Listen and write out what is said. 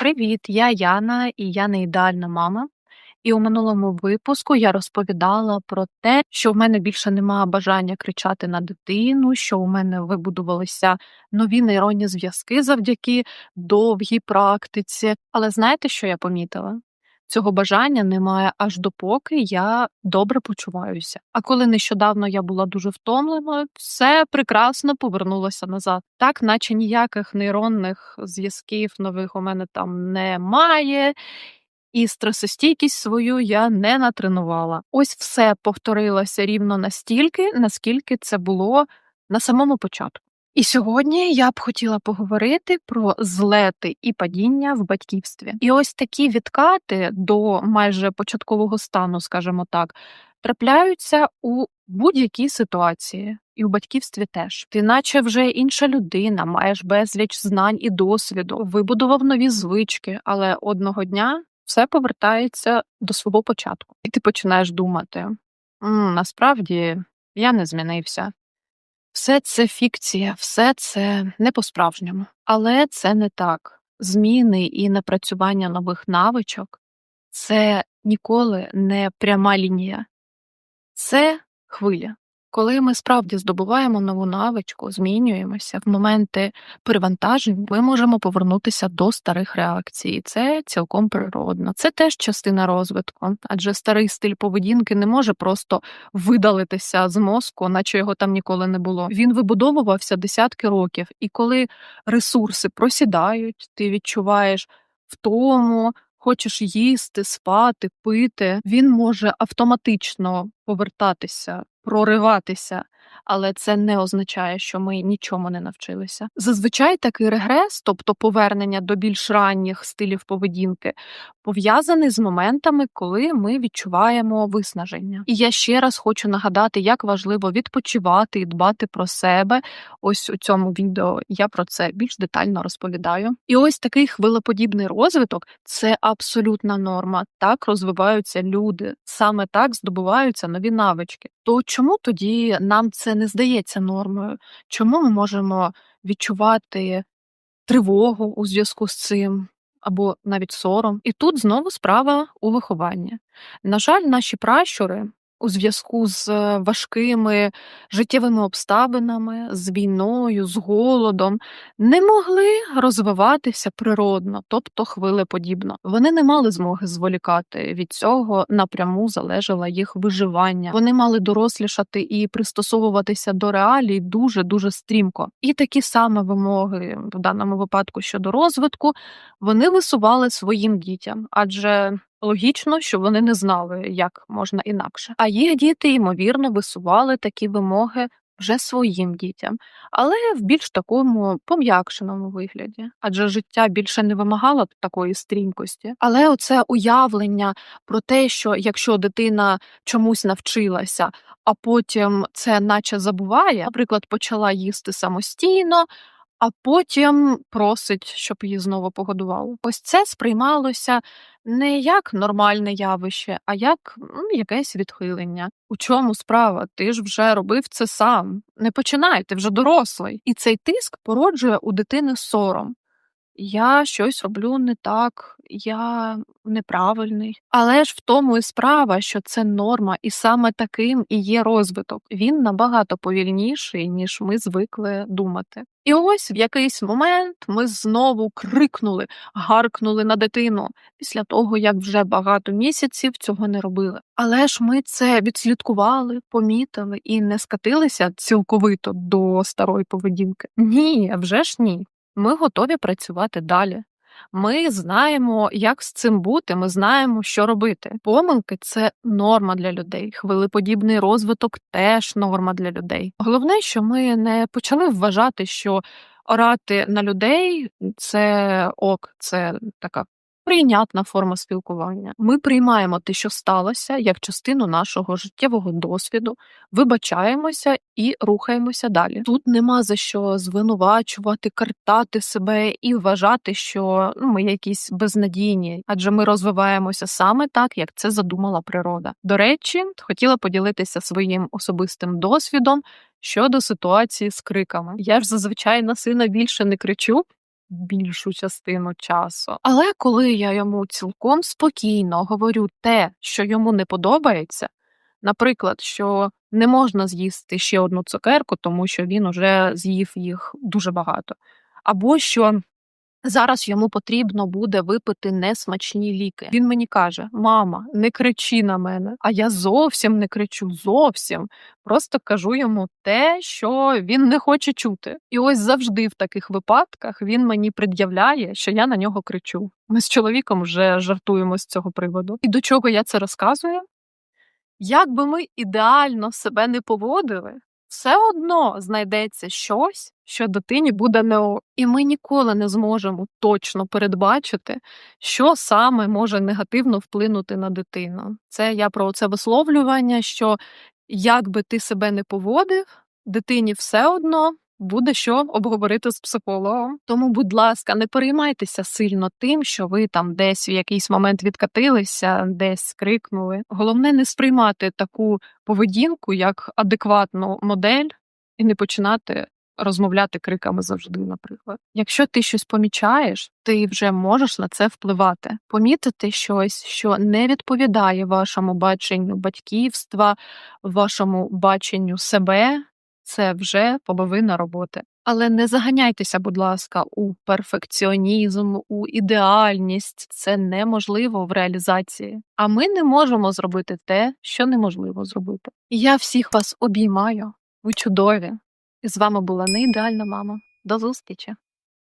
Привіт, я Яна, і я не ідеальна мама. І у минулому випуску я розповідала про те, що в мене більше немає бажання кричати на дитину, що у мене вибудувалися нові нейронні зв'язки завдяки довгій практиці. Але знаєте, що я помітила? Цього бажання немає аж допоки я добре почуваюся. А коли нещодавно я була дуже втомленою, все прекрасно повернулося назад. Так, наче ніяких нейронних зв'язків нових у мене там немає, і стресостійкість свою я не натренувала. Ось все повторилося рівно настільки, наскільки це було на самому початку. І сьогодні я б хотіла поговорити про злети і падіння в батьківстві. І ось такі відкати до майже початкового стану, скажімо так, трапляються у будь-якій ситуації, і у батьківстві теж. Ти, наче вже інша людина, маєш безліч знань і досвіду, вибудував нові звички, але одного дня все повертається до свого початку. І ти починаєш думати: «М, насправді я не змінився. Все це фікція, все це не по-справжньому. Але це не так. Зміни і напрацювання нових навичок це ніколи не пряма лінія, це хвиля. Коли ми справді здобуваємо нову навичку, змінюємося в моменти перевантажень, ми можемо повернутися до старих реакцій. Це цілком природно. Це теж частина розвитку, адже старий стиль поведінки не може просто видалитися з мозку, наче його там ніколи не було. Він вибудовувався десятки років, і коли ресурси просідають, ти відчуваєш втому. Хочеш їсти, спати, пити, він може автоматично повертатися прориватися, але це не означає, що ми нічому не навчилися. Зазвичай такий регрес, тобто повернення до більш ранніх стилів поведінки, пов'язаний з моментами, коли ми відчуваємо виснаження. І я ще раз хочу нагадати, як важливо відпочивати і дбати про себе. Ось у цьому відео я про це більш детально розповідаю. І ось такий хвилеподібний розвиток це абсолютна норма. Так розвиваються люди, саме так здобуваються нові навички. То чому тоді нам це не здається нормою? Чому ми можемо відчувати тривогу у зв'язку з цим? Або навіть сором. І тут знову справа у вихованні. На жаль, наші пращури у зв'язку з е, важкими життєвими обставинами, з війною, з голодом, не могли розвиватися природно, тобто хвилеподібно. Вони не мали змоги зволікати від цього напряму залежало їх виживання. Вони мали дорослішати і пристосовуватися до реалій дуже дуже стрімко. І такі саме вимоги в даному випадку щодо розвитку вони висували своїм дітям, адже Логічно, що вони не знали, як можна інакше. А їх діти, ймовірно, висували такі вимоги вже своїм дітям, але в більш такому пом'якшеному вигляді, адже життя більше не вимагало такої стрімкості. Але оце уявлення про те, що якщо дитина чомусь навчилася, а потім це наче забуває, наприклад, почала їсти самостійно а потім просить, щоб її знову погодували. Ось це сприймалося не як нормальне явище, а як ну, якесь відхилення. У чому справа? Ти ж вже робив це сам. Не починай, ти вже дорослий. І цей тиск породжує у дитини сором. Я щось роблю не так, я неправильний. Але ж в тому і справа, що це норма, і саме таким і є розвиток. Він набагато повільніший, ніж ми звикли думати. І ось в якийсь момент ми знову крикнули, гаркнули на дитину після того, як вже багато місяців цього не робили. Але ж ми це відслідкували, помітили і не скатилися цілковито до старої поведінки. Ні, вже ж ні. Ми готові працювати далі. Ми знаємо, як з цим бути, ми знаємо, що робити. Помилки це норма для людей. Хвилеподібний розвиток теж норма для людей. Головне, що ми не почали вважати, що орати на людей це ок, це така прийнятна форма спілкування. Ми приймаємо те, що сталося, як частину нашого життєвого досвіду, вибачаємося і рухаємося далі. Тут нема за що звинувачувати, картати себе і вважати, що ну, ми якісь безнадійні, адже ми розвиваємося саме так, як це задумала природа. До речі, хотіла поділитися своїм особистим досвідом щодо ситуації з криками. Я ж зазвичай на сина більше не кричу. Більшу частину часу. Але коли я йому цілком спокійно говорю те, що йому не подобається, наприклад, що не можна з'їсти ще одну цукерку, тому що він уже з'їв їх дуже багато, або що зараз йому потрібно буде випити несмачні ліки. Він мені каже: Мама, не кричи на мене. А я зовсім не кричу, зовсім. Просто кажу йому те, що він не хоче чути. І ось завжди в таких випадках він мені пред'являє, що я на нього кричу. Ми з чоловіком вже жартуємо з цього приводу. І до чого я це розказую? Як би ми ідеально себе не поводили, все одно знайдеться щось, що дитині буде не. І ми ніколи не зможемо точно передбачити, що саме може негативно вплинути на дитину. Це я про це висловлювання, що як би ти себе не поводив, дитині все одно буде що обговорити з психологом. Тому, будь ласка, не переймайтеся сильно тим, що ви там десь в якийсь момент відкатилися, десь крикнули. Головне не сприймати таку поведінку як адекватну модель і не починати. Розмовляти криками завжди, наприклад. Якщо ти щось помічаєш, ти вже можеш на це впливати. Помітити щось, що не відповідає вашому баченню батьківства, вашому баченню себе, це вже половина роботи. Але не заганяйтеся, будь ласка, у перфекціонізм, у ідеальність. Це неможливо в реалізації. А ми не можемо зробити те, що неможливо зробити. Я всіх вас обіймаю. Ви чудові. І з вами була не ідеальна мама. До зустрічі!